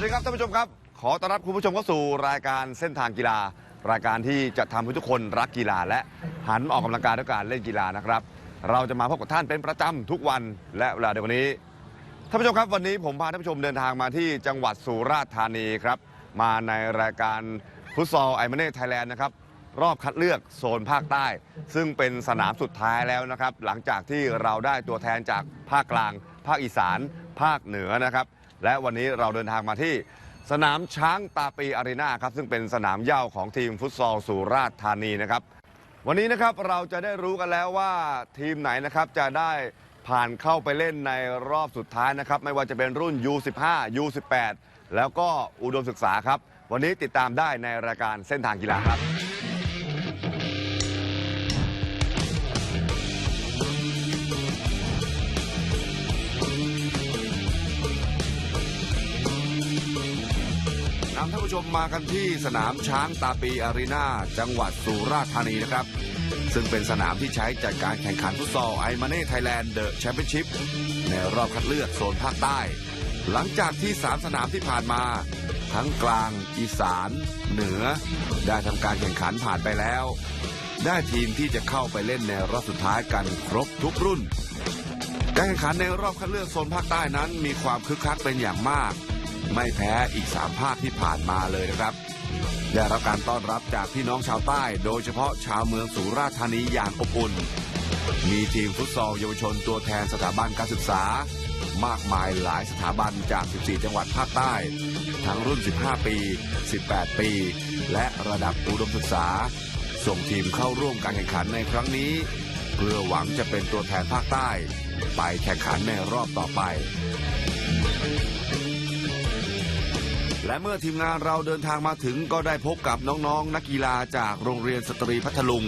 สวัสดีครับท่านผู้ชมครับ ขอต้อนรับคุณผู้ชมเข้าสู่รายการเส้นทางกีฬา รายการที่จะทำให้ทุกคนรักกีฬาและหันมาออกกำลังกายด้วยการเล่นกีฬานะครับ เราจะมาพบกับท่านเป็นประจำทุกวันและเวลาเดียวกันนี้ท่านผู้ชมครับวันนี้ผมพาท่านผู้ชมเดินทางมาที่จังหวัดสุราษฎร์ธานีครับ มาในรายการฟุตซอลไอมาเน่ไทยแลนด์นะครับรอบคัดเลือกโซนภาคใต้ ซึ่งเป็นสนามสุดท้ายแล้วนะครับ หลังจากที่เราได้ตัวแทนจากภาคกลาง ภาคอีสาน ภาคเหนือนะครับ และวันนี้เราเดินทางมาที่สนามช้างตาปีอารีนาครับซึ่งเป็นสนามเย้าของทีมฟุตซอลสุราษฎร์ธานีนะครับ วันนี้นะครับเราจะได้รู้กันแล้วว่าทีมไหนนะครับจะได้ผ่านเข้าไปเล่นในรอบสุดท้ายนะครับ ไม่ว่าจะเป็นรุ่น U15 U18 แล้วก็อุดมศึกษาครับ วันนี้ติดตามได้ในรายการเส้นทางกีฬาครับ ผู้ชมมากันที่สนามช้างตาปีอารีนาจังหวัดสุราษฎร์ธานีนะครับ ซึ่งเป็นสนามที่ใช้จัดการแข่งขันฟุตซอลไอมาเน่ไทยแลนด์เดอะแชมเปี้ยนชิพในรอบคัดเลือกโซนภาคใต้ หลังจากที่ 3 สนามที่ผ่านมา ทั้งกลางอีสาน เหนือ ได้ทำการแข่งขันผ่านไปแล้ว ได้ทีมที่จะเข้าไปเล่นในรอบสุดท้ายกันครบทุกรุ่น การแข่งขันในรอบคัดเลือกโซนภาคใต้นั้น มีความคึกคักเป็นอย่างมาก ไม่แพ้อีก 3 ภาคที่ผ่านมาเลยนะครับ ได้รับการต้อนรับจากพี่น้องชาวใต้ โดยเฉพาะชาวเมืองสุราษฎร์ธานีอย่างอบอุ่น มีทีมฟุตซอลเยาวชนตัวแทนสถาบันการศึกษา มากมายหลายสถาบันจาก 14 จังหวัดภาคใต้ ทั้งรุ่น 15 ปี 18 ปี และระดับอุดมศึกษา ส่งทีมเข้าร่วมการแข่งขันในครั้งนี้ เพื่อหวังจะเป็นตัวแทนภาคใต้ ไปแข่งขันในรอบต่อไป และเมื่อทีมงานเราเดินทางมาถึงก็ได้พบกับน้องๆนักกีฬาจากโรงเรียนสตรีพัทลุง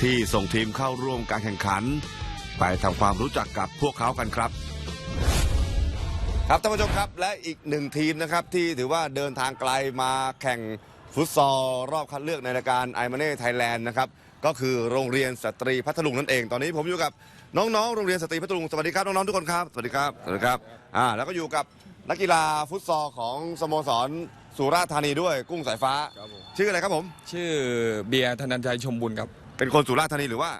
ที่ส่งทีมเข้าร่วมการแข่งขัน ไปทำความรู้จักกับพวกเขากันครับ ครับท่านผู้ชมครับและอีกหนึ่งทีมนะครับที่ถือว่าเดินทางไกลมาแข่งฟุตซอลรอบคัดเลือกในรายการไอมาเน่ไทยแลนด์นะครับก็คือโรงเรียนสตรีพัทลุงนั่นเองตอนนี้ผมอยู่กับน้องๆ โรงเรียนสตรีพัทลุงสวัสดีครับน้องๆทุกคนครับสวัสดีครับสวัสดีครับอ่าแล้วก็อยู่กับ นักกีฬาฟุตซอลของสโมสรสุราษฎร์ธานีด้วยกุ้งสายฟ้า ครับผม ชื่ออะไรครับผม ชื่อเบียร์ธนันชัยชมบุญครับ เป็นคนสุราษฎร์ธานีหรือว่า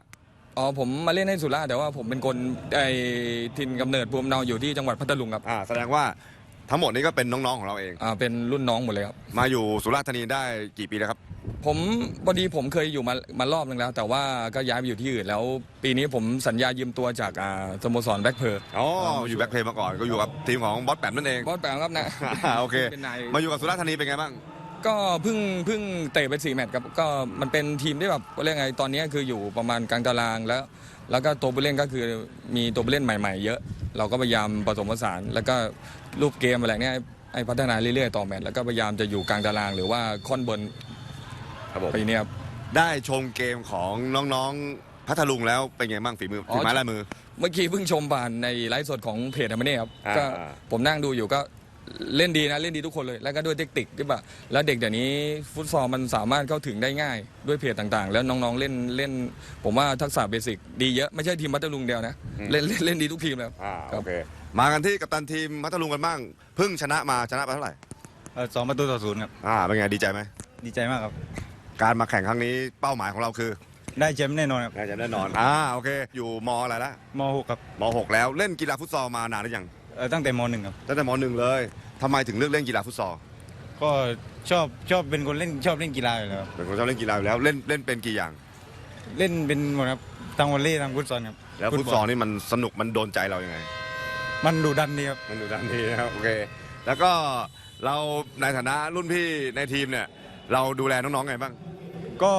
อ๋อผมมาเล่นให้สุราษฎร์แต่ว่าผมเป็นคนไอ้ทินกำเนิดภูมิลำเนาอยู่ที่จังหวัดพัทลุงครับ อ่า แสดงว่าทั้งหมดนี้ก็เป็นน้องๆของเราเอง อ่าเป็นรุ่นน้องหมดเลยครับ มาอยู่สุราษฎร์ธานีได้กี่ปีแล้วครับ ผมพอดีผมเคยอยู่มามารอบนึงแล้ว แต่ว่าก็ย้ายไปอยู่ที่อื่นแล้ว ปีนี้ผมสัญญายืมตัวจากอ่าสโมสรแบ็คเพอร์ อ๋ออยู่แบ็คเพลย์มาก่อนก็อยู่กับทีมของบอสแปมนั่นเอง บอสแปลงครับนะ โอเค เป็นนาย มาอยู่กับสุราษฎร์ธานีเป็นไงบ้าง ก็เพิ่งเพิ่งเตะไปสี่แมตช์ครับก็มันเป็นทีมที่แบบเรียกไงตอนนี้คืออยู่ประมาณกลางตารางแล้ว แล้วก็ตัวผู้เล่นก็คือมีตัวผู้เล่นใหม่ ๆ เยอะ เราก็พยายามผสมผสาน แล้วก็รูปเกมอะไรเนี้ยให้พัฒนาเรื่อยๆต่อแมตช์แล้วก็พยายามจะอยู่กลางตาราง หรือว่าค่อนบน ครับผมไปเนี้ยครับ ได้ชมเกมของน้องๆพัทลุงแล้วเป็นไงบ้างฝีมืออ๋อ ฝีไม้ลายมือ เมื่อกี้เพิ่งชมผ่านในไลฟ์สดของเพจอเมเน่ครับอ่าก็อ่า ผมนั่งดูอยู่ก็เล่นดีนะเล่นดีทุกคนเลย แล้วก็ด้วยเทคนิคที่แบบแล้วเด็กเดี๋ยวนี้ฟุตซอลมันสามารถเข้าถึงได้ง่ายด้วยเพจต่างๆ แล้วน้องๆเล่นเล่น ผมว่าทักษะเบสิกดีเยอะไม่ใช่ทีมพัทลุงเดียวนะเล่นเล่นเล่นดีทุกทีมแล้ว อ่าครับโอเคมากันที่กัปตันทีมพัทลุงกันบ้างเพิ่งชนะมาชนะไปเท่าไหร่เอ่อสองประตูต่อศูนย์ครับ อ่าเป็นไงดีใจไหมดีใจมากครับ การมาแข่งครั้งนี้เป้าหมายของเราคือได้แชมป์แน่นอนครับน่าจะแน่นอนอ่าโอเค อยู่มอะไรละมหกครับมหกแล้วเล่นกีฬาฟุตซอลมานานหรือยังเอ่อตั้งแต่มหนึ่งครับตั้งแต่มหนึ่งเลยทำไมถึงเลือกเล่นกีฬาฟุตซอลก็ชอบชอบเป็นคนเล่นชอบเล่นกีฬาอยู่แล้วครับเป็นคนชอบเล่นกีฬาอยู่แล้วเล่นเล่นเป็นกี่อย่าง เล่นเป็นหมดครับทั้งวอลเลย์ทั้งฟุตซอลครับแล้วฟุตซอลนี่มันสนุกมันโดนใจเรายังไง มันดุดันดีครับมันดูด้านนี้นะครับโอเค แล้วก็เราในฐานะรุ่นพี่ในทีมเนี่ย เราดูแลน้องๆไงบ้าง ก็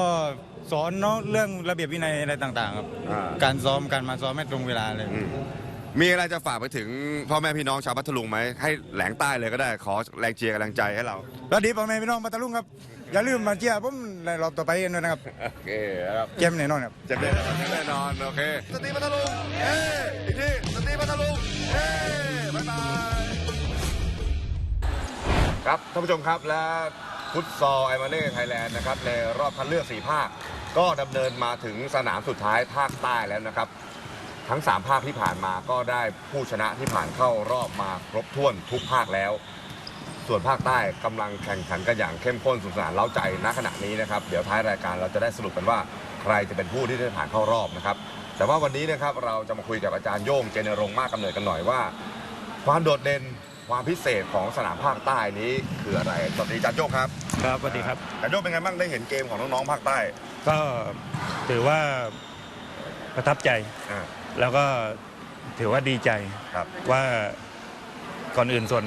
สอนเนาะเรื่องระเบียบวินัยอะไรต่างๆครับ อ่า การซ้อมการมาซ้อมให้ตรงเวลาเลย อืมมีอะไรจะฝากไปถึงพ่อแม่พี่น้องชาวพัทลุงไหมให้แหลงใต้เลยก็ได้ขอแรงเชียร์กำลังใจให้เรา แล้วดีพ่อแม่พี่น้องมาตะลุงครับ อย่าลืมมาเชียร์ผมในรอบต่อไปกันด้วยนะครับโอเคครับ เกมแน่นอนครับเจ็บแน่นอนแน่นอน โอเค สตรีพัทลุงเอ้ยอีกทีสตรีพัทลุงเอ้ยบ๊ายบาย ครับ ท่านผู้ชมครับและ ฟุตซอลไอมาเน่ไทยแลนด์นะครับในรอบคัดเลือก 4 ภาค ก็ดำเนินมาถึงสนามสุดท้ายภาคใต้แล้วนะครับ ทั้ง 3 ภาคที่ผ่านมาก็ได้ผู้ชนะที่ผ่านเข้ารอบมาครบถ้วนทุกภาคแล้ว ส่วนภาคใต้กำลังแข่งขันกันอย่างเข้มข้นสนุกสนานเล้าใจณขณะนี้นะครับ เดี๋ยวท้ายรายการเราจะได้สรุปกันว่าใครจะเป็นผู้ที่ได้ผ่านเข้ารอบนะครับ แต่ว่าวันนี้นะครับเราจะมาคุยกับอาจารย์โย่งเจเนรงค์มากกำเนิดกันหน่อยว่า ความโดดเด่น ความพิเศษของสนามภาคใต้นี้คืออะไรสวัสดีอาจารย์โย่งครับครับสวัสดีครับอาจารย์โย่งเป็นไงบ้างได้เห็นเกมของน้องๆภาคใต้ ก็ถือว่าประทับใจ อ่า แล้วก็ถือว่าดีใจครับว่าก่อนอื่นส่วน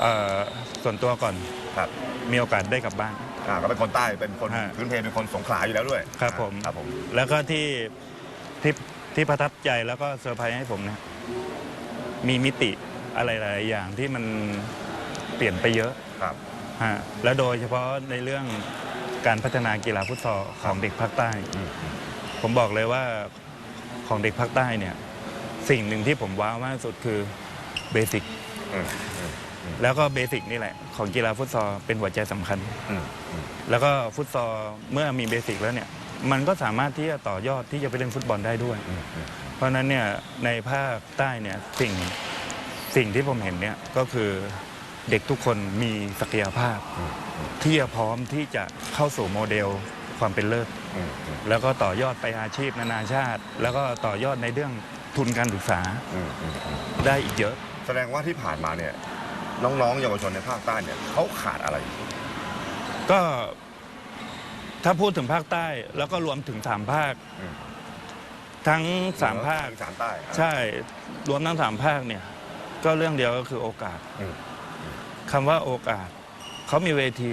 เอ่อส่วนตัวก่อนครับ มีโอกาสได้กลับบ้าน อ่าก็เป็นคนใต้เป็นคนฮะพื้นเพเป็นคนสงขลาอยู่แล้วด้วยครับผม ครับผมแล้วก็ที่ที่ที่ประทับใจแล้วก็เซอร์ไพรส์ให้ผมเนี่ยมีมิติ อะไรหลาย ๆ อย่างที่มันเปลี่ยนไปเยอะครับฮะและโดยเฉพาะในเรื่องการพัฒนากีฬาฟุตซอลของเด็กภาคใต้อืมผมบอกเลยว่าของเด็กภาคใต้เนี่ยสิ่งหนึ่งที่ผมว้าวมากที่สุดคือเบสิกอืมอืมแล้วก็เบสิกนี่แหละ ของกีฬาฟุตซอลเป็นหัวใจสำคัญ อืมอืมแล้วก็ฟุตซอลเมื่อมีเบสิกแล้วเนี่ยมันก็สามารถที่จะต่อยอดที่จะไปเล่นฟุตบอลได้ด้วย อืมอืมเพราะฉะนั้นเนี่ยในภาคใต้เนี่ยสิ่ง สิ่งที่ผมเห็นเนี่ยก็คือเด็กทุกคนมีศักยภาพอืมที่จะพร้อมที่จะเข้าสู่โมเดลความเป็นเลิศอืมอืมแล้วก็ต่อยอดไปอาชีพนานาชาติ แล้วก็ต่อยอดในเรื่องทุนการศึกษาอืมอืมอืมได้อีกเยอะ แสดงว่าที่ผ่านมาเนี่ยน้องๆเยาวชนในภาคใต้เนี่ยเขาขาดอะไร ก็ถ้าพูดถึงภาคใต้แล้วก็รวมถึงสามภาคอืมทั้งสามภาคสามใต้ใช่รวมทั้งสามภาคเนี่ย ก็เรื่องเดียวก็คือโอกาสอืม คำว่าโอกาส เขามีเวที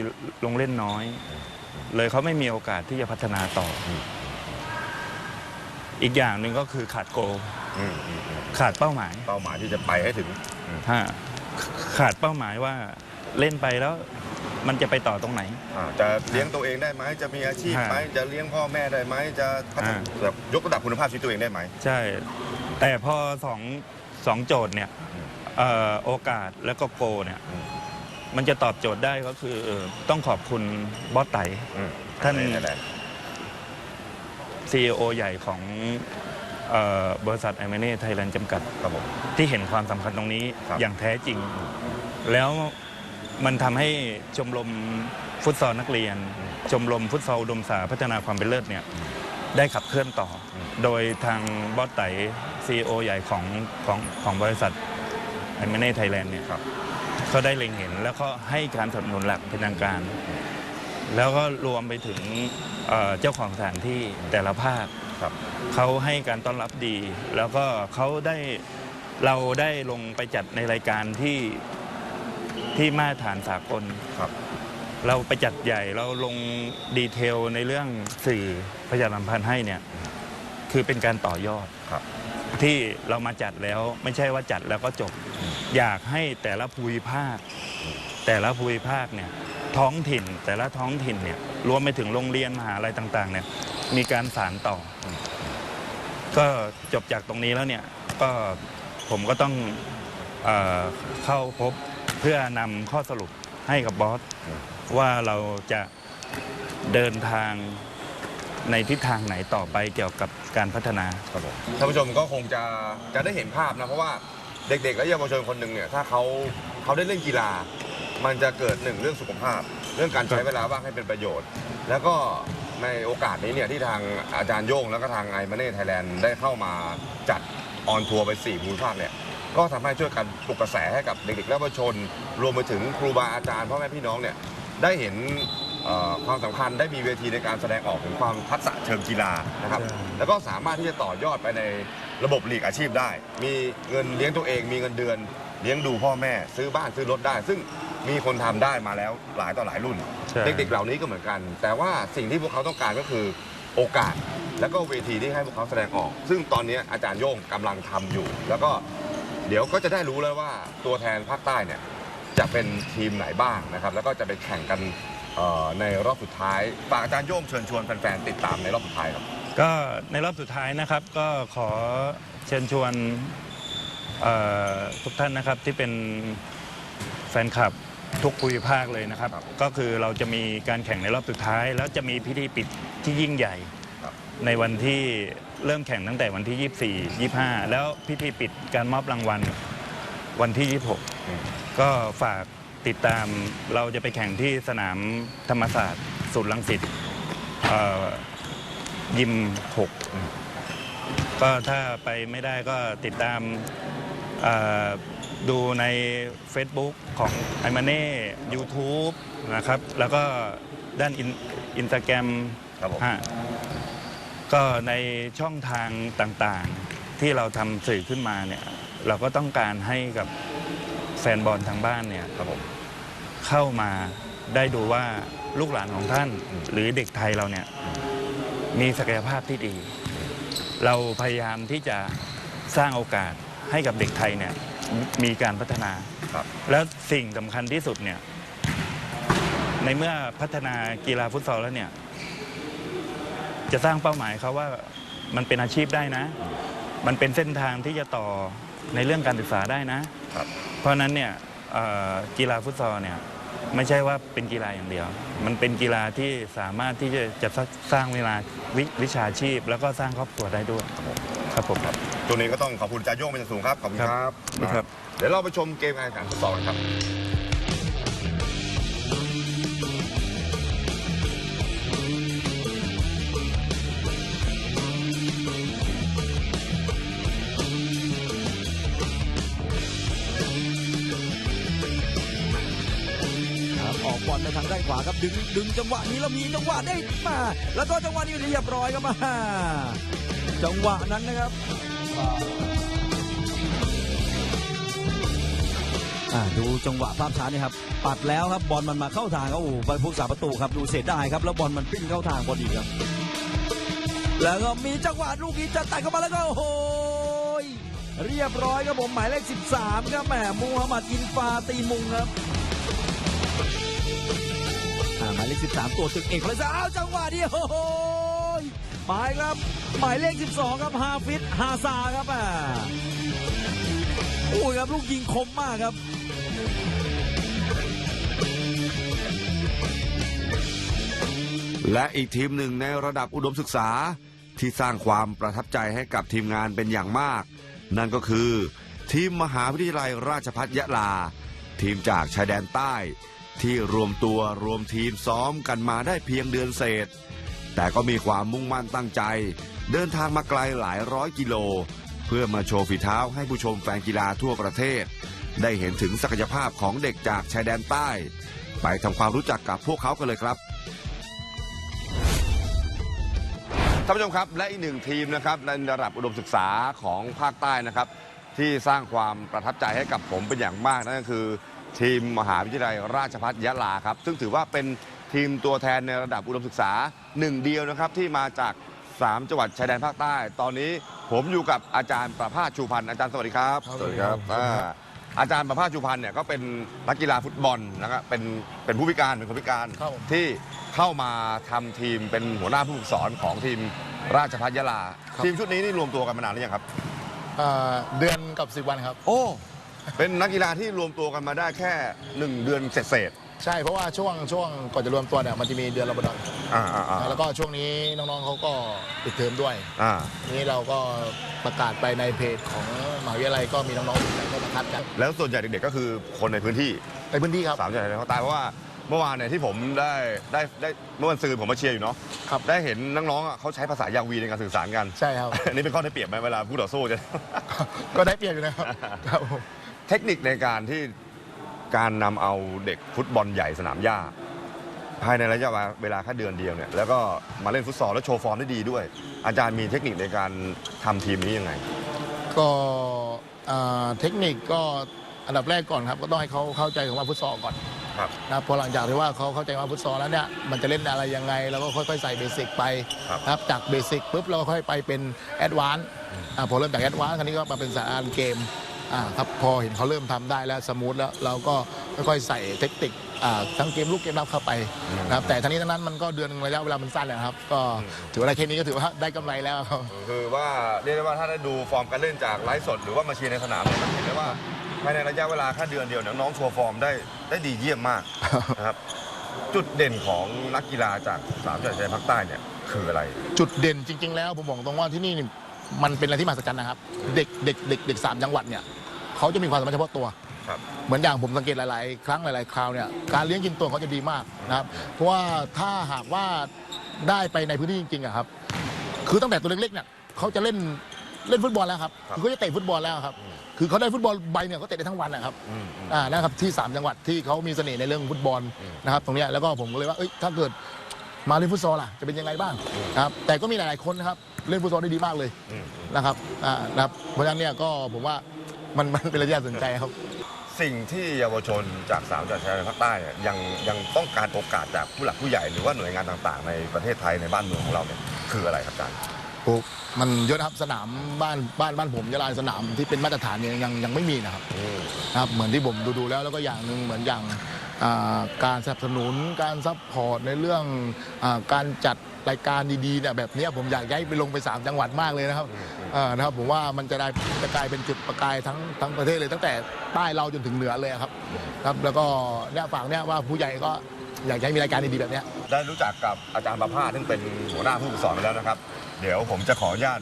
ลงเล่นน้อย เลยเขาไม่มีโอกาสที่จะพัฒนาต่ออมอีกอย่างหนึ่งก็คือขาดโกลอืมอืมอืมขาดเป้าหมายเป้าหมายที่จะไปให้ถึงฮะขาดเป้าหมายว่าเล่นไปแล้ว มันจะไปต่อตรงไหน อ่าจะเลี้ยงตัวเองได้ไหมจะมีอาชีพไหมฮะจะเลี้ยงพ่อแม่ได้ไหมจะพัฒนาอ่า แบบยกระดับคุณภาพชีวิตตัวเองได้ไหม ใช่ แต่พอสองสองโจทย์เนี่ย อืม เอ่อโอกาสแล้วก็โกเนี่ยอืม มันจะตอบโจทย์ได้ก็คือเออต้องขอบคุณบอสไต อืมท่านแหละ CEO ใหญ่ของเอ่อบริษัทไอเมเน่ไทยแลนด์จำกัด ครับผม ที่เห็นความสำคัญตรงนี้ครับ อย่างแท้จริง แล้วมันทำให้ชมรมฟุตซอลนักเรียน ชมรมฟุตซอลอุดมสาพัฒนาความเป็นเลิศเนี่ยได้ขับเคลื่อนต่ออม โดยทางบอสไตซีอใหญ่ของของของบริษัท ไอเมเน่ไทยแลนด์เนี่ยครับเขาได้เล็งเห็นแล้วก็ให้การสนับสนุนหลักเป็นทางการ แล้วก็รวมไปถึงเอ่อเจ้าของสถานที่แต่ละภาคครับเขาให้การต้อนรับดี แล้วก็เขาได้เราได้ลงไปจัดในรายการที่ที่มาตรฐานสากลครับเราไปจัดใหญ่เราลงดีเทลในเรื่องสื่อประชาสัมพันธ์ให้เนี่ยคือเป็นการต่อยอดครับ ที่เรามาจัดแล้วไม่ใช่ว่าจัดแล้วก็จบ อยากให้แต่ละภูมิภาค แต่ละภูมิภาคเนี่ยท้องถิ่นแต่ละท้องถิ่นเนี่ยรวมไปถึงโรงเรียนมหาลัยต่างๆเนี่ยมีการสานต่อ ก็จบจากตรงนี้แล้วเนี่ยก็ผมก็ต้องเออเข้าพบเพื่อนำข้อสรุปให้กับบอสว่าเราจะเดินทางในทิศทางไหนต่อไปเกี่ยวกับการพัฒนาครับผมท่านผู้ชมก็คงจะจะได้เห็นภาพนะเพราะว่า เด็กๆ และเยาวชนคนหนึ่งเนี่ยถ้าเขาเขาได้เล่นกีฬา มันจะเกิดหนึ่งเรื่องสุขภาพ เรื่องการใช้เวลาว่างให้เป็นประโยชน์ แล้วก็ในโอกาสนี้เนี่ยที่ทางอาจารย์โย่งแล้วก็ทางไอมาเน่ไทยแลนด์ได้เข้ามาจัดออนทัวร์ไป4ภูมิภาคเนี่ยก็ทำให้ช่วยกันปลุกกระแสให้กับเด็กๆและเยาวชน รวมไปถึงครูบาอาจารย์พ่อแม่พี่น้องเนี่ยได้เห็น ความสำคัญได้มีเวทีในการแสดงออกถึงความทักษะเชิงกีฬานะครับใช่แล้วก็สามารถที่จะต่อยอดไปในระบบลีกอาชีพได้ มีเงินเลี้ยงตัวเอง มีเงินเดือนเลี้ยงดูพ่อแม่ ซื้อบ้านซื้อรถได้ ซึ่งมีคนทำได้มาแล้วหลายต่อหลายรุ่นใช่เด็กๆเหล่านี้ก็เหมือนกัน แต่ว่าสิ่งที่พวกเขาต้องการก็คือโอกาส แล้วก็เวทีที่ให้พวกเขาแสดงออก ซึ่งตอนนี้อาจารย์โย่งกำลังทำอยู่ แล้วก็เดี๋ยวก็จะได้รู้แล้วว่าตัวแทนภาคใต้เนี่ยจะเป็นทีมไหนบ้างนะครับ แล้วก็จะไปแข่งกัน เอ่อในรอบสุดท้ายฝากอาจารย์โย่งเชิญชวนแฟนๆติดตามในรอบสุดท้ายครับ ก็ในรอบสุดท้ายนะครับก็ขอเชิญชวนเอ่อทุกท่านนะครับที่เป็นแฟนคลับทุกภูมิภาคเลยนะครับ ครับก็คือเราจะมีการแข่งในรอบสุดท้าย แล้วจะมีพิธีปิดที่ยิ่งใหญ่ ครับ ในวันที่เริ่มแข่งตั้งแต่วันที่ 24 25 แล้วพิธีปิดการมอบรางวัลวันที่อืม26 ก็ฝาก ติดตามเราจะไปแข่งที่สนามธรรมศาสตร์ศูนย์ลังสิตเอ่อยิมหกก็ถ้าไปไม่ได้ก็ติดตามเอ่อดูใน Facebook ของไอมาเน่ YouTube นะครับ แล้วก็ด้านอินสตาแกรมครับผม ฮะก็ในช่องทางต่างๆที่เราทำสื่อขึ้นมาเนี่ย เราก็ต้องการให้กับ แฟนบอลทางบ้านเนี่ยครับผมเข้ามาได้ดูว่าลูกหลานของท่าน หรือเด็กไทยเราเนี่ยมีศักยภาพที่ดี เราพยายามที่จะสร้างโอกาสให้กับเด็กไทยเนี่ยมีการพัฒนาครับแล้วสิ่งสำคัญที่สุดเนี่ยในเมื่อพัฒนากีฬาฟุตซอลแล้วเนี่ยจะสร้างเป้าหมายเขาว่ามันเป็นอาชีพได้นะ มันเป็นเส้นทางที่จะต่อในเรื่องการศึกษาได้นะครับ เพราะฉะนั้นเนี่ยเอ่อกีฬาฟุตซอลเนี่ยไม่ใช่ว่าเป็นกีฬาอย่างเดียว มันเป็นกีฬาที่สามารถที่จะจะสร้างเวลาวิวิชาชีพ แล้วก็สร้างครอบครัวได้ด้วยครับผมครับตัวนี้ก็ต้องขอบคุณจ่าโย่งเป็นอย่างสูงครับ ขอบคุณครับครับเดี๋ยวเราไปชมเกมการแข่งขันฟุตซอลกันครับครับ ทางด้านขวาครับดึงดึงจังหวะนี้แล้วมีจังหวะได้มา แล้วก็จังหวะนี้เรียบร้อยครับมาจังหวะนั้นนะครับอ่าดูจังหวะภาพช้านี่ครับ ปัดแล้วครับบอลมันมาเข้าทางครับโอ้ไปผู้สาประตูครับดูเสียดายครับ แล้วบอลมันปิ้งเข้าทางพอดีครับ แล้วก็มีจังหวะลูกนี้จะตัดเข้ามาแล้วก็โอ้โหเรียบร้อยครับผมหมายเลข 13 ครับแหมมูฮัมหมัดอินฟาตีมุงครับ อ่าหมายเลข13 ตัวตึกเอกเลยซะอ้าวจังหวะนี้โอ้โหหมายครับ หมายเลข 12 ครับฮาฟิตฮาซาครับอ่าโอ้ยครับลูกยิงคมมากครับและอีกทีมหนึ่งในระดับอุดมศึกษาที่สร้างความประทับใจให้กับทีมงานเป็นอย่างมาก นั่นก็คือ ทีมมหาวิทยาลัยราชภัฏยะลา ทีมจากชายแดนใต้ ที่รวมตัวรวมทีมซ้อมกันมาได้เพียงเดือนเศษ แต่ก็มีความมุ่งมั่นตั้งใจ เดินทางมาไกลหลายร้อยกิโล เพื่อมาโชว์ฝีเท้าให้ผู้ชมแฟนกีฬาทั่วประเทศ ได้เห็นถึงศักยภาพของเด็กจากชายแดนใต้ ไปทำความรู้จักกับพวกเขากันเลยครับท่านผู้ชมครับและอีกหนึ่งทีมนะครับในระดับอุดมศึกษาของภาคใต้นะครับ ที่สร้างความประทับใจให้กับผมเป็นอย่างมากนั่นก็คือ ทีมมหาวิทยาลัยราชภัฏยะลาครับ ซึ่งถือว่าเป็นทีมตัวแทนในระดับอุดมศึกษาหนึ่งเดียวนะครับที่มาจาก 3 จังหวัดชายแดนภาคใต้ ตอนนี้ผมอยู่กับอาจารย์ประภาสชูพันธ์อาจารย์สวัสดีครับสวัสดีครับ อ่าอาจารย์ประภาสชูพันธ์เนี่ยก็เป็นนักกีฬาฟุตบอลนะครับเป็นเป็นผู้พิการเป็นคนพิการครับผม ที่เข้ามาทำทีมเป็นหัวหน้าผู้ฝึกสอนของทีมราชภัฏยะลา ทีมชุดนี้นี่รวมตัวกันมานานหรือยังครับเอ่อเดือนกับ 10 วันครับ โอ้ เป็นนักกีฬาที่รวมตัวกันมาได้แค่ 1 เดือนเศษใช่เพราะว่าช่วงช่วงก่อนจะรวมตัวเนี่ยมันจะมีเดือนรอมฎอนๆอ่าอ่าอ่าแล้วก็ช่วงนี้น้องๆเขาก็ปิดเทอมด้วย อ่า ทีนี้เราก็ประกาศไปในเพจของมหาวิทยาลัยก็มีน้องๆสนใจก็มาคัดกันแล้วส่วนใหญ่เด็กๆก็คือคนในพื้นที่ ในพื้นที่ครับ สามจังหวัดชายแดนภาคใต้เพราะว่าเมื่อวานเนี่ยที่ผมได้ได้ได้เมื่อวันซืนผมมาเชียร์อยู่เนาะครับ ได้เห็นน้องๆอะเขาใช้ภาษายาวีในการสื่อสารกัน ใช่ครับ อันนี้เป็นข้อได้เปรียบไหมเวลาผู้ต่อสู้จะ ก็ได้เปรียบอยู่นะครับครับผม เทคนิคในการที่การนำเอาเด็กฟุตบอลใหญ่สนามหญ้า ภายในระยะเวลาแค่เดือนเดียวเนี่ยแล้วก็มาเล่นฟุตซอลแล้วโชว์ฟอร์มได้ดีด้วย อาจารย์มีเทคนิคในการทำทีมนี้ยังไง ก็เอ่อเทคนิคก็อันดับแรกก่อนครับ ก็ต้องให้เขาเข้าใจคำว่าฟุตซอลก่อนครับ นะครับพอหลังจากที่ว่าเขาเข้าใจว่าฟุตซอลแล้วเนี่ยมันจะเล่นอะไรยังไงแล้วก็ค่อยๆใส่เบสิกไปครับ นะครับจากเบสิกปุ๊บเราก็ค่อยไปเป็นแอดวานซ์อ่าพอเริ่มจากแอดวานซ์คราวนี้ก็มาเป็นสายเกม อ่าครับพอเห็นเขาเริ่มทำได้แล้วสมูทแล้วเราก็ค่อยๆใส่เทคนิคอ่าทั้งเกมลูกเกมรับเข้าไปนะครับแต่ทั้งนี้ทั้งนั้นมันก็เดือนหนึ่งระยะเวลามันสั้นแหละครับ ก็ถือว่าได้แค่นี้ก็ถือว่าได้กำไรแล้วครับคือว่าเรียกได้ว่าถ้าได้ดูฟอร์มการเล่นจากไลฟ์สดหรือว่ามาเชียร์ในสนามเนี่ยมันเห็นได้ว่าภายในระยะเวลาแค่เดือนเดียวเนี่ยน้องโชว์ฟอร์มได้ได้ดีเยี่ยมมากนะครับจุดเด่นของนักกีฬาจากสามจังหวัดชายแดนภาคใต้เนี่ยคืออะไร จุดเด่นจริง ๆ แล้วผมบอกตรงว่าที่นี่นี่มันเป็นอะไรที่มหัศจรรย์นะครับ เด็กเด็กเด็กเด็กสามจังหวัดเนี่ย เขาจะมีความสามารถเฉพาะตัว ครับเหมือนอย่างผมสังเกตหลาย ๆ ครั้งหลาย ๆ คราวเนี่ยการเลี้ยงกินตัวเขาจะดีมากนะครับ เพราะว่าถ้าหากว่าได้ไปในพื้นที่จริงๆอะครับ คือตั้งแต่ตัวเล็ก ๆ เนี่ยเขาจะเล่นเล่นฟุตบอลแล้วครับครับคือเขาจะเตะฟุตบอลแล้วครับ คือเขาได้ฟุตบอลใบเนี่ยเขาเตะได้ทั้งวันนะครับอืมอืม อ่านะครับที่ 3 จังหวัดที่เขามีเสน่ห์ในเรื่องฟุตบอลอืม นะครับ ตรงเนี้ยแล้วก็ผมก็เลยว่าเอ้ยถ้าเกิดมาเล่นฟุตซอลล่ะจะเป็นยังไงบ้างนะครับแต่ก็มีหลาย ๆ คนนะครับเล่นฟุตซอลได้ดีมากเลย อืมอืมนะครับ อ่า นะครับ เพราะฉะนั้นเนี่ยก็ผมว่า มันมันเป็นเระยะสนใจครับ สิ่งที่เยาวชนจากสามจังหวัดชายแดนภาคใต้เนี่ยยังยังต้องการโอกาสจากผู้หลักผู้ใหญ่หรือว่าหน่วยงานต่างๆ ในประเทศไทยในบ้านเมืองของเราเนี่ยคืออะไรครับอาจารย์ถูกมันเยอะนะครับสนามบ้านบ้านบ้านผมยะลาสนามที่เป็นมาตรฐานเนี่ยยังยังไม่มีนะครับนะครับเหมือนที่ผมดูดูๆแล้วแล้วก็อย่างหนึ่งเหมือนอย่างอ่า การสนับสนุนการซัพพอร์ตในเรื่องอาการจัดรายการดีๆเนี่ยแบบเนี้ยผมอยากย้ายไปลงไป 3 จังหวัดมากเลยนะครับอ่านะครับผมว่ามันจะได้จะกลายเป็นจุดประกายทั้งทั้งประเทศเลยตั้งแต่ใต้เราจนถึงเหนือเลยครับครับ แล้วก็เนี่ยฝากเนี่ยว่าผู้ใหญ่ก็อยากให้มีรายการดีๆแบบเนี้ยได้รู้จักกับอาจารย์ประภาสซึ่งเป็นหัวหน้าผู้ฝึกสอนไปแล้วนะครับ เดี๋ยวผมจะขออนุญาต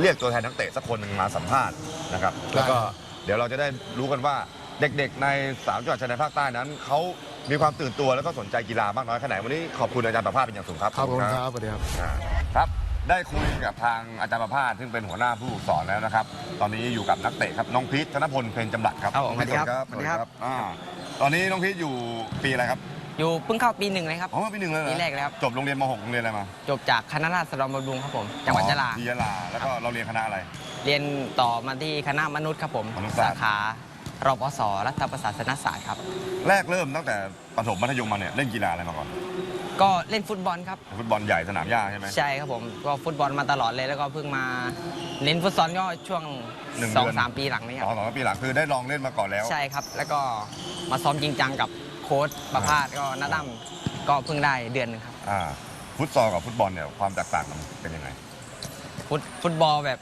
เรียกตัวแทนนักเตะสักคนหนึ่งมาสัมภาษณ์นะครับ แล้วก็เดี๋ยวเราจะได้รู้กันว่า เด็กๆ ในสามจังหวัดชายแดนภาคใต้นั้น เขามีความตื่นตัวแล้วก็สนใจกีฬามากน้อยแค่ไหนวันนี้ขอบคุณอาจารย์ประภาสเป็นอย่างสูงครับครับผมครับสวัสดีครับอ่าครับ ได้คุยกับทางอาจารย์ประภาสซึ่งเป็นหัวหน้าผู้ฝึกสอนแล้วนะครับ ตอนนี้อยู่กับนักเตะครับน้องพีทธนพลเพนจำรัดครับครับผมน้องพีทสวัสดีครับสวัสดีครับอ่าตอนนี้น้องพีทอยู่ปีอะไรครับอยู่เพิ่งเข้าปีหนึ่งเลยครับ อ๋อปีหนึ่งเลยเหรอปีแรกเลยครับ จบโรงเรียนมหกโรงเรียนอะไรมาจบจากคณะราษฎรบำรุงครับผม จังหวัดยะลา ที่ยะลาแล้วก็เราเรียนคณะอะไร เรียนต่อมาที่คณะมนุษย์ครับผม มนุษยศาสสาตร์ขา รปศรัฐประศาสนศาสตร์ครับ แรกเริ่มตั้งแต่ประถมมัธยมมาเนี่ยเล่นกีฬาอะไรมาก่อน ก็เล่นฟุตบอลครับฟุตบอลใหญ่สนามหญ้าใช่ไหม ใช่ครับผมก็ฟุตบอลมาตลอดเลยแล้วก็เพิ่งมาเน้นฟุตซอลก็ช่วงหนึ่งสองเดือนสามปีหลังนี้คสองรับสองปีหลังคือได้ลองเล่นมาก่อนแล้ว ใช่ครับ แล้วก็มาซ้อมจริงจังกับโค้ชประภาสก็น้าตั้มก็เพิ่งได้เดือนหนึงครับ อ่าฟุตซอลกับฟุตบอลเนี่ยความแตกต่างมันเป็นยังไง ฟุตฟุตบอลแบบ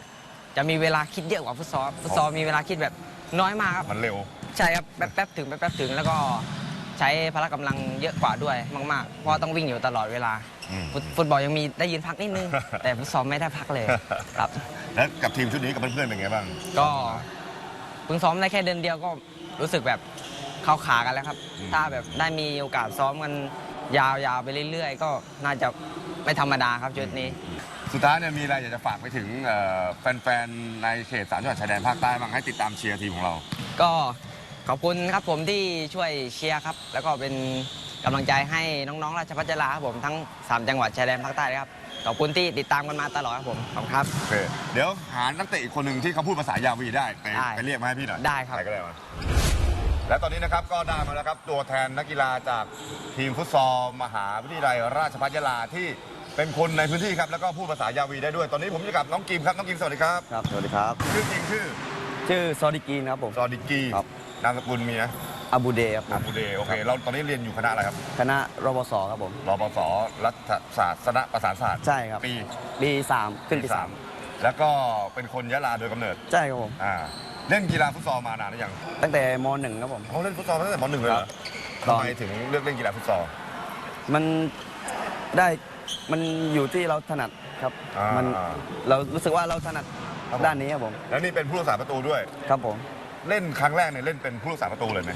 จะมีเวลาคิดเยอะกว่าฟุตซอลฟุตซอลมีเวลาคิดแบบ น้อยมากครับ มันเร็ว ใช่ครับแป๊บแป๊บถึงแป๊บแป๊บถึงแล้วก็ใช้พละกำลังเยอะกว่าด้วยมาก ๆ เพราะว่าต้องวิ่งอยู่ตลอดเวลา อืม ฟุตฟุตบอลยังมีได้ยืนพักนิดนึง แต่ฟุตซอลไม่ได้พักเลยครับ แล้วกับทีมชุดนี้กับเพื่อนๆเป็นไงบ้าง ก็เพิ่งซ้อมได้แค่เดือนเดียวก็รู้สึกแบบเข้าขากันแล้วครับ อืม ถ้าแบบได้มีโอกาสซ้อมกันยาวๆไปเรื่อย ๆ ก็น่าจะไม่ธรรมดาครับชุดนี้ สุดท้ายเนี่ยมีอะไรอยากจะฝากไปถึงเอ่อแฟนๆ ในเขตสามจังหวัดชายแดนภาคใต้บ้างให้ติดตามเชียร์ทีมของเรา ก็ขอบคุณครับผมที่ช่วยเชียร์ครับ แล้วก็เป็นกำลังใจให้น้องๆ ราชพัฒลาครับผมทั้ง 3 จังหวัดชายแดนภาคใต้เลยครับ ขอบคุณที่ติดตามกันมาตลอดครับผมขอบคุณครับ โอเค เดี๋ยวหานักเตะอีกคนหนึ่งที่เขาพูดภาษายาวีได้ ไปได้ไปเรียกมาให้พี่หน่อยได้ครับ ใครก็ได้มา และตอนนี้นะครับก็ได้มาแล้วครับตัวแทนนักกีฬาจากทีมฟุตซอลมหาวิทยาลัยราชภัฏยาลาที่ เป็นคนในพื้นที่ครับแล้วก็พูดภาษายาวีได้ด้วย ตอนนี้ผมอยู่กับน้องกิมครับน้องกิมสวัสดีครับครับ สวัสดีครับ ชื่อจริงชื่อชื่อซอดิกีนครับผม ซอดิกีครับ นามสกุลมีนะอาบูเดย์ครับผอามบูเดโอเคเราตอนนี้เรียนอยู่คณะอะไรครับคณะรปศครับผมรปศรัฐศาสตร์คณะประสานศาสตร์ใช่ครับปีปีสามขึ้นปีสามแล้วก็เป็นคนยะลาโดยกำเนิดใช่ครับผมอ่าเล่นกีฬาฟุตซอลมานานหรือยังตั้งแต่มหนึ่งครับผมเขาเล่นฟุตซอลมาตั้งแต่มหนึ่งเลยเหรอครับทำไมถึงเลือกเล่นกีฬาฟุตซอลมันได้ มันอยู่ที่เราถนัดครับ อ่ามั มันเรารู้สึกว่าเราถนัดครับผมด้านนี้ครับผม แล้วนี่เป็นผู้รักษาประตูด้วย ครับผม เล่นครั้งแรกเนี่ยเล่นเป็นผู้รักษาประตูเลยไหม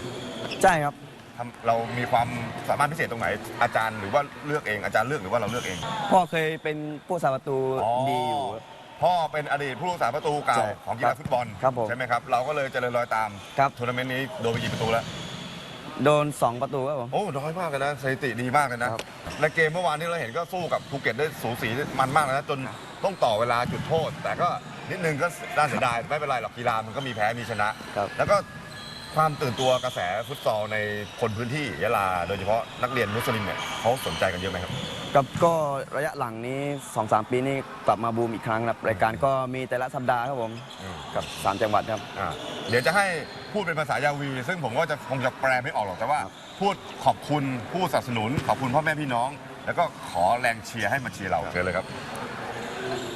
ใช่ครับ ทำเรามีความสามารถพิเศษตรงไหน อาจารย์หรือว่าเลือกเองอาจารย์เลือกหรือว่าเราเลือกเองพ่อเคยเป็นผู้สาประตูอ๋อดีอยู่ครับพ่อเป็นอดีตผู้รักษาประตูเก่าใช่ของกีฬาฟุตบอลครับผมใช่ไหมครับเราก็เลยเจริญรอยตามครับ ทัวร์นาเมนต์นี้โดนไปกี่ประตูแล้ว โดนสองประตูครับผม โอ้น้อยมากเลยนะสถิติดีมากเลยนะครับ และเกมเมื่อวานที่เราเห็นก็สู้กับภูเก็ตได้สูสีมันมากเลยนะจนต้องต่อเวลาจุดโทษ แต่ก็นิดนึงก็น่าเสียดายไม่เป็นไรหรอกกีฬามันก็มีแพ้มีชนะ ครับ แล้วก็ความตื่นตัวกระแสฟุตซอลในคนพื้นที่ยะลา โดยเฉพาะนักเรียนมุสลิมเนี่ยเขาสนใจกันเยอะไหมครับกับก็ระยะหลังนี้สองสามปีนี้กลับมาบูมอีกครั้งครับรายการก็มีแต่ละสัปดาห์ครับผม อืม กับสามจังหวัดครับ อ่าเดี๋ยวจะให้ พูดเป็นภาษายาวี ซึ่งผมก็จะคงจะแปลไม่ออกหรอกแต่ว่าครับพูดขอบคุณผู้สนับสนุน ขอบคุณพ่อแม่พี่น้อง แล้วก็ขอแรงเชียร์ให้มาเชียร์เราเชิญเลยครับ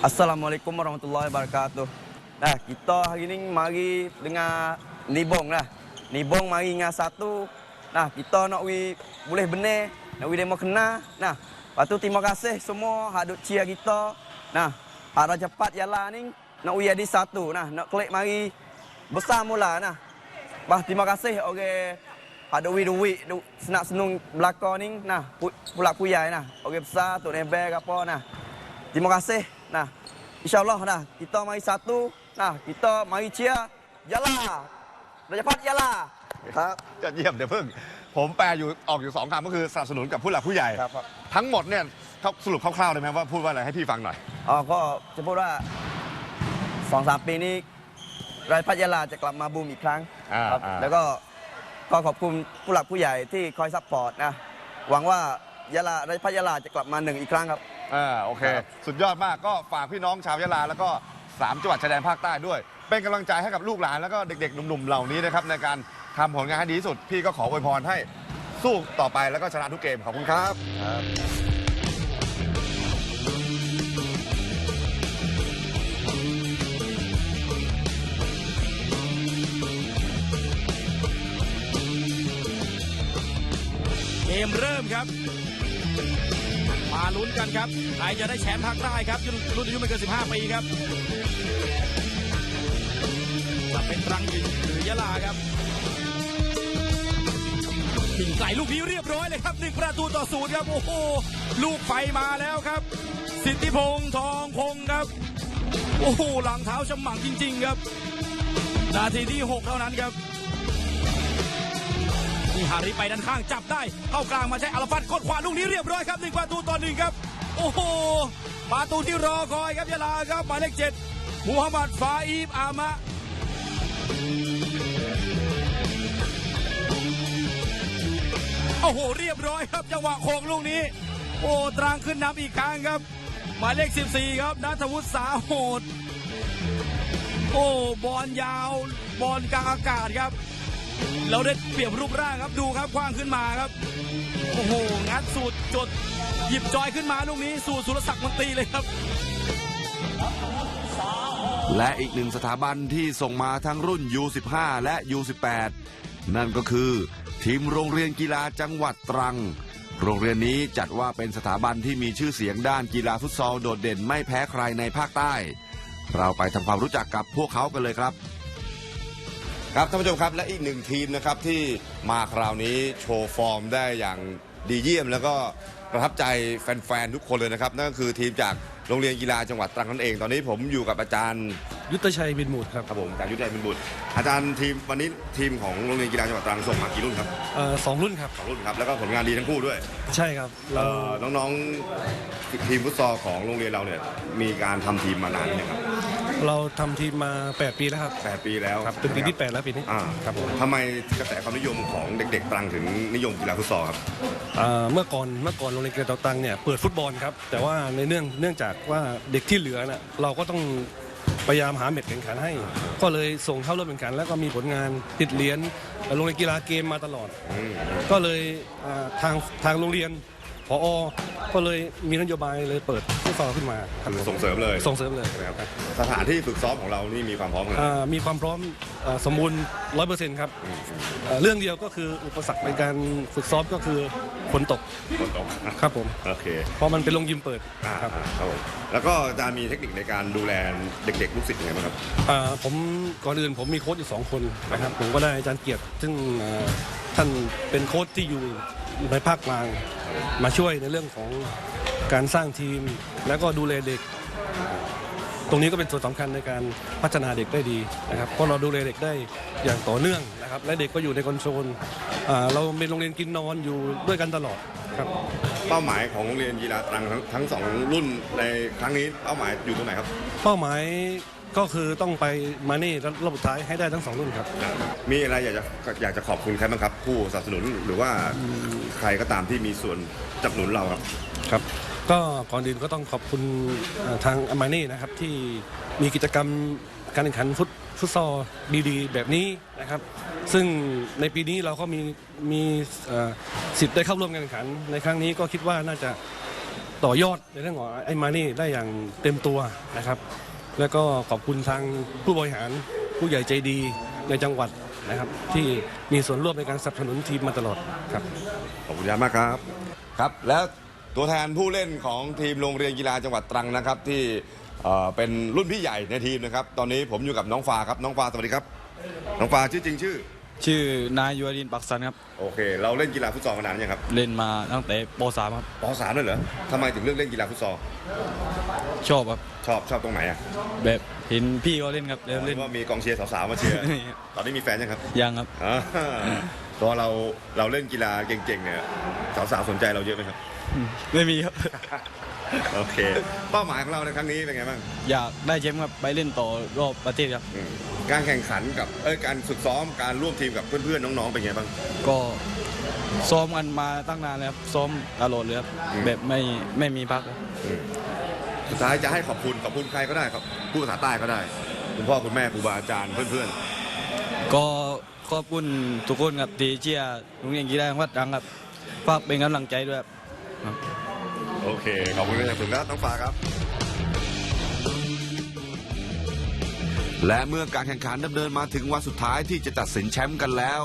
Assalamualaikum warahmatullahi wabarakatuh. Nah, kita hari ni mari dengan Nibong lah. Nibong mari dengan satu. Nah, kita nak wi boleh benar, nak wi demo kena. Nah, lepas tu terima kasih semua hak duk cheer kita. Nah, arah cepat jalan ni nak wi ada satu. Nah, nak klik mari besar mula nah. Bah, terima kasih okey pada Widuwi senak senung belakang ni nah pu- pulak puyai nah okey besar Tok Nebel ke apa nah. Terima kasih. Nah, insyaallah nah kita mari satu. Nah, kita mari cheer. Yalah. Dah cepat yalah. ครับจะเยี่ยมเดี๋ยวเพิ่ง ผมแปลอยู่ออกอยู่สองคำก็คือสนับสนุนกับผู้หลักผู้ใหญ่ ครับครับ ทั้งหมดเนี่ยเขาสรุปคร่าวๆได้ไหมว่าพูดว่าอะไรให้พี่ฟังหน่อย อ๋อก็จะพูดว่าสองสามปีนี้ รายพัทยาลาจะกลับมาบูมอีกครั้งอ่าครับอ่า แล้วก็ก็ขอบคุณผู้หลักผู้ใหญ่ที่คอยซัพพอร์ตนะหวังว่ายาลารายพัทยาลาจะกลับมาหนึ่งอีกครั้งครับ อ่าโอเค ครับสุดยอดมากก็ฝากพี่น้องชาวยะลา แล้วก็สามจังหวัดชายแดนภาคใต้ด้วย เป็นกำลังใจให้กับลูกหลานแล้วก็เด็กๆ หนุ่มๆ เหล่านี้นะครับ ในการทำผลงานให้ดีที่สุด พี่ก็ขออวยพรให้สู้ต่อไปแล้วก็ชนะทุกเกม ขอบคุณครับ มเริ่มครับ มาลุ้นกันครับใครจะได้แชมป์ภาคใต้ครับรุ่นรุ่นอายุไม่เกิน 15 ปีครับจะเป็นรังหรือหรือยะลาครับยิงไกลลูกนี้เรียบร้อยเลยครับหนึ่งประตูต่อศูนย์ครับ โอ้โห ลูกไฟมาแล้วครับ สิทธิพงษ์ทองพงครับ โอ้โห หลังเท้าฉมังจริง ๆ ครับ นาทีที่ 6 เท่านั้นครับ นี่ฮาริไปด้านข้างจับได้ เข้ากลางมาใช้อัลฟัดกดขวาลูกนี้เรียบร้อยครับหนึ่งประตูต่อหนึ่งครับ โอ้โหประตูที่รอคอยครับยาลาครับหมายเลขเจ็ดมูฮัมหมัดฟาอีฟอามะโอ้โหเรียบร้อยครับจังหวะโค้งลูกนี้ โอ้ตรังขึ้นนำอีกครั้งครับ หมายเลข 14 ครับนัทวุฒิสาโหด โอ้บอลยาวบอลกลางอากาศครับ เราได้เปรียบรูปร่างครับดูครับคว้างขึ้นมาครับ โอ้โห งัดสูตรจดหยิบจอยขึ้นมาลูกนี้สู่สุรศักดิ์มันตีเลยครับและอีกหนึ่งสถาบันที่ส่งมาทั้งรุ่น U15 และ U18 นั่นก็คือ ทีมโรงเรียนกีฬาจังหวัดตรัง โรงเรียนนี้จัดว่าเป็นสถาบันที่มีชื่อเสียงด้านกีฬาฟุตซอลโดดเด่นไม่แพ้ใครในภาคใต้ เราไปทำความรู้จักกับพวกเขากันเลยครับ ครับท่านผู้ชมครับและอีกหนึ่งทีมนะครับที่มาคราวนี้โชว์ฟอร์มได้อย่างดีเยี่ยม แล้วก็ประทับใจแฟนๆทุกคนเลยนะครับ นั่นก็คือทีมจาก โรงเรียนกีฬาจังหวัดตรังนั่นเอง ตอนนี้ผมอยู่กับอาจารย์ยุทธชัยบินหมุดครับครับผมอาจารย์ยุทธชัยบุญบุตรอาจารย์ทีมวันนี้ทีมของโรงเรียนกีฬาจังหวัดตรังส่งมากี่รุ่นครับเอ่อสองรุ่นครับ สองรุ่นครับแล้วก็ผลงานดีทั้งคู่ด้วยใช่ครับเรา เอ่อน้องๆทีมฟุตซอลของโรงเรียนเราเนี่ยมีการทำทีมมานานยังครับเราทำทีมมา 8 ปีแล้วครับแปดปีแล้วครับเป็นปีที่ 8 แล้วปีนี้อ่าครับผมทำไมกระแสความนิยมของเด็ก ๆ ตรังถึงนิยมกีฬาฟุตซอลครับเอ่อเมื่อก่อนเมื่อก่อนโรงเรียนเกษตรตังเนี่ยเปิดฟุตบอลครับ แต่ว่าในเนื่องเนื่องจากว่าเด็กที่เหลือน่ะเราก็ต้องพยายามหาเม็ดแข่งขันให้ ก็เลยส่งเข้าร่วมแข่งขัน แล้วก็มีผลงานติดเหรียญลงในกีฬาเกมมาตลอด ก็เลยทางทางโรงเรียน พอก็เลยมีนโยบายเลยเปิดฟุตซอลขึ้นมาครับผมส่งเสริมเลยส่งเสริมเลยนะครับสถานที่ฝึกซ้อมของเรานี่มีความพร้อมกันอ่ามีความพร้อมอ่าสมบูรณ์ร้อยเปอร์เซ็นต์ครับเอ่อเรื่องเดียวก็คืออุปสรรคในการฝึกซ้อมก็คือฝนตกฝนตกครับผมโอเคเพราะมันเป็นโรงยิมเปิดอ่าครับ อ่าครับผมแล้วก็อาจารย์มีเทคนิคในการดูแลเด็กๆลูกศิษย์ยังไงบ้างครับ อ่าผมก่อนอื่นผมมีโค้ชอยู่สองคนนะครับผมก็ได้อาจารย์เกียรติซึ่งอ่าท่านเป็นโค้ชที่อยู่ในภาคกลาง มาช่วยในเรื่องของการสร้างทีม แล้วก็ดูแลเด็ก ตรงนี้ก็เป็นส่วนสำคัญในการพัฒนาเด็กได้ดีนะครับเพราะเราดูแลเด็กได้อย่างต่อเนื่องนะครับ และเด็กก็อยู่ในคอนโทรลอ่าเราเป็นโรงเรียนกินนอนอยู่ด้วยกันตลอดครับ เป้าหมายของโรงเรียนกีฬาตรังทั้งทั้งสองรุ่นในครั้งนี้เป้าหมายอยู่ตรงไหนครับ เป้าหมาย ก็คือต้องไปมานี่รอบสุดท้ายให้ได้ทั้งสองรุ่นครับ มีอะไรอยากจะอยากจะขอบคุณใครบ้างครับ ผู้สนับสนุนหรือว่าใครก็ตามที่มีส่วนสนับสนุนเราครับครับ ก็ก่อนอื่นก็ต้องขอบคุณเอ่อทางอามานี่นะครับที่มีกิจกรรมการแข่งขันฟุตฟุตซอลดีๆ แบบนี้นะครับ ซึ่งในปีนี้เราก็มีมีเอ่อสิทธิ์ได้เข้าร่วมการแข่งขัน ในครั้งนี้ก็คิดว่าน่าจะต่อยอดในเรื่องของไอ้มานี่ได้อย่างเต็มตัวนะครับ แล้วก็ขอบคุณทางผู้บริหารผู้ใหญ่ใจดีในจังหวัดนะครับ ที่มีส่วนร่วมในการสนับสนุนทีมมาตลอดครับขอบคุณมากครับครับ แล้วตัวแทนผู้เล่นของทีมโรงเรียนกีฬาจังหวัดตรังนะครับ ที่เอ่อเป็นรุ่นพี่ใหญ่ในทีมนะครับ ตอนนี้ผมอยู่กับน้องฟ้าครับน้องฟ้าสวัสดีครับ น้องฟ้าชื่อจริงชื่อ ชื่อนายยูรินทร์ปักสันครับ โอเค เราเล่นกีฬาฟุตซอลมานานยังครับเล่นมาตั้งแต่ป .3 ครับปสามเลยเหรอทำไมถึงเลือกเล่นกีฬาฟุตซอลชอบครับชอบชอบตรงไหนอะแบบเห็นพี่เขาเล่นครับแล้วเห็เล่นนว่ามีกองเชียร์สาวๆมาเชียร์ ตอนนี้มีแฟนยังครับยังครับอ่าตอนเราเราเล่นกีฬาเก่งๆเนี่ยสาวๆสนใจเราเยอะไหมครับ ไม่มีครับ โอเค เป้าหมายของเราในครั้งนี้เป็นไงบ้างอยากได้แชมป์ครับไปเล่นต่อรอบประเทศครับ อืมการแข่งขันกับเอ้ยการฝึกซ้อมการร่วมทีมกับเพื่อนๆน้องๆเป็นไงบ้าง ก็ซ้อมกันมาตั้งนานแล้วครับซ้อมตลอดเลยครับอืม แบบไม่ไม่มีพักครับสุดท้ายจะให้ขอบคุณขอบคุณใครก็ได้ครับผู้ภาษาใต้ก็ได้ คุณพ่อคุณแม่ครูบาอาจารย์เพื่อนก็ขอบคุณทุกคนครับที่เชียร์โรงเรียนกีฬาจังหวัดตรังครับฝากเป็นกำลังใจด้วยครับ ๆ โอเค ขอบคุณเป็นอย่างสูงครับน้องฟ้าครับ และเมื่อการแข่งขันดำเนินมาถึงวันสุดท้ายที่จะตัดสินแชมป์กันแล้ว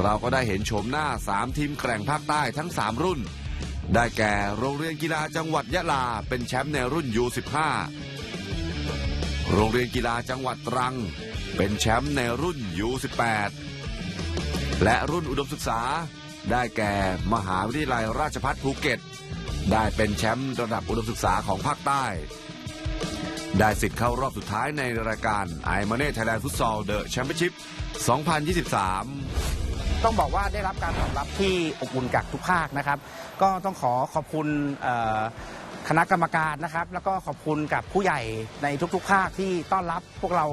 เราก็ได้เห็นโฉมหน้า 3 ทีมแกร่งภาคใต้ทั้ง 3 รุ่น ได้แก่โรงเรียนกีฬาจังหวัดยะลาเป็นแชมป์ในรุ่น U15 โรงเรียนกีฬาจังหวัดตรัง เป็นแชมป์ในรุ่น U18 และรุ่นอุดมศึกษา ได้แก่มหาวิทยาลัยราชภัฏภูเก็ต ได้เป็นแชมป์ระดับอุดมศึกษาของภาคใต้ ได้สิทธิ์เข้ารอบสุดท้ายในรายการไอมาเน่ไทยแลนด์ฟุตซอลเดอะแชมเปี้ยนชิพ 2023ต้องบอกว่าได้รับการตอบรับที่อบอุ่นจากทุกภาคนะครับ ก็ต้องขอขอบคุณคณะกรรมการนะครับ แล้วก็ขอบคุณกับผู้ใหญ่ในทุกๆ ภาคที่ต้อนรับพวกเรา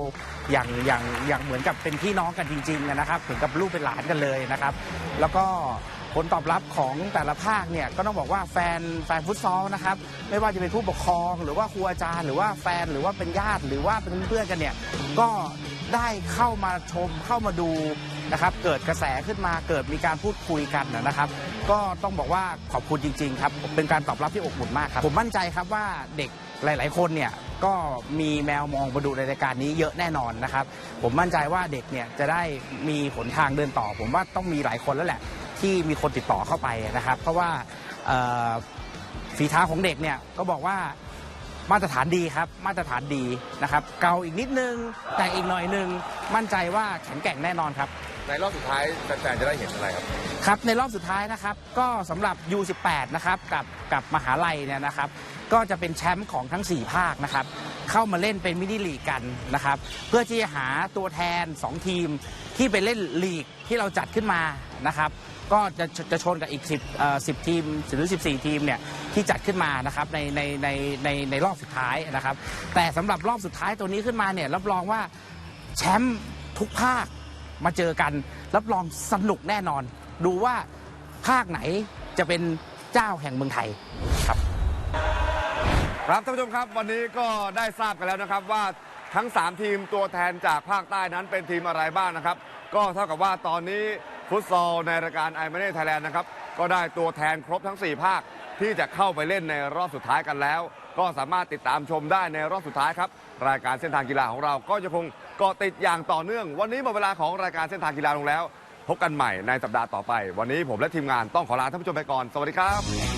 อย่างอย่างอย่างเหมือนกับเป็นพี่น้องกันจริงๆนะครับ ถึงกับลูกเป็นหลานกันเลยนะครับ แล้วก็ ผลตอบรับของแต่ละภาคเนี่ยก็ต้องบอกว่าแฟนแฟนฟุตซอลนะครับไม่ว่าจะเป็นผู้ปกครอง หรือว่าครูอาจารย์ หรือว่าแฟนหรือว่าเป็นญาติหรือว่าเป็นเพื่อนกันเนี่ยก็ได้เข้ามาชมเข้ามาดูนะครับเกิดกระแสขึ้นมาเกิดมีการพูดคุยกันนะครับ ก็ต้องบอกว่าขอบคุณจริง ๆ ครับ เป็นการตอบรับที่อบอุ่นมากครับ ผมมั่นใจครับว่าเด็กหลาย ๆ คนเนี่ยก็มีแมวมองมาดูในรายการนี้เยอะแน่นอนนะครับ ผมมั่นใจว่าเด็กเนี่ยจะได้มีหนทางเดินต่อ ผมว่าต้องมีหลายคนแล้วแหละ ที่มีคนติดต่อเข้าไปนะครับ เพราะว่าเอ่อฝีเท้าของเด็กเนี่ยก็บอกว่ามาตรฐานดีครับ มาตรฐานดีนะครับ เกาอีกนิดนึง แต่อีกหน่อยนึง มั่นใจว่าแข็งแกร่งแน่นอนครับ ในรอบสุดท้ายแฟนๆจะได้เห็นอะไรครับ ครับ ในรอบสุดท้ายนะครับ ก็สำหรับ U18 นะครับ กับกับมหาลัยเนี่ยนะครับ ก็จะเป็นแชมป์ของทั้ง 4 ภาคนะครับ เข้ามาเล่นเป็นมินิลีกกันนะครับ เพื่อที่จะหาตัวแทน 2 ทีมที่ไปเล่นลีกที่เราจัดขึ้นมานะครับ ก็จะจะชนกับอีก 10เอ่อ10 ทีมหรือ 14 ทีมเนี่ยที่จัดขึ้นมานะครับในในในในในรอบสุดท้ายนะครับ แต่สำหรับรอบสุดท้ายตัวนี้ขึ้นมาเนี่ยรับรองว่าแชมป์ทุกภาคมาเจอกัน รับรองสนุกแน่นอน ดูว่าภาคไหนจะเป็นเจ้าแห่งเมืองไทยครับ ครับท่านผู้ชมครับวันนี้ก็ได้ทราบกันแล้วนะครับว่าทั้ง 3 ทีมตัวแทนจากภาคใต้นั้นเป็นทีมอะไรบ้างนะครับ ก็เท่ากับว่าตอนนี้ ฟุตซอลในรายการไอ a มเน่ไทยแลนด์นะครับ ก็ได้ตัวแทนครบทั้ง 4 ภาค ที่จะเข้าไปเล่นในรอบสุดท้ายกันแล้ว ก็สามารถติดตามชมได้ในรอบสุดท้ายครับ รายการเส้นทางกีฬาของเราก็จะคงเกาะติดอย่างต่อเนื่อง วันนี้หมดเวลาของรายการเส้นทางกีฬาลงแล้ว พบกันใหม่ในสัปดาห์ต่อไป วันนี้ผมและทีมงานต้องขอลาท่านผู้ชมไปก่อน สวัสดีครับ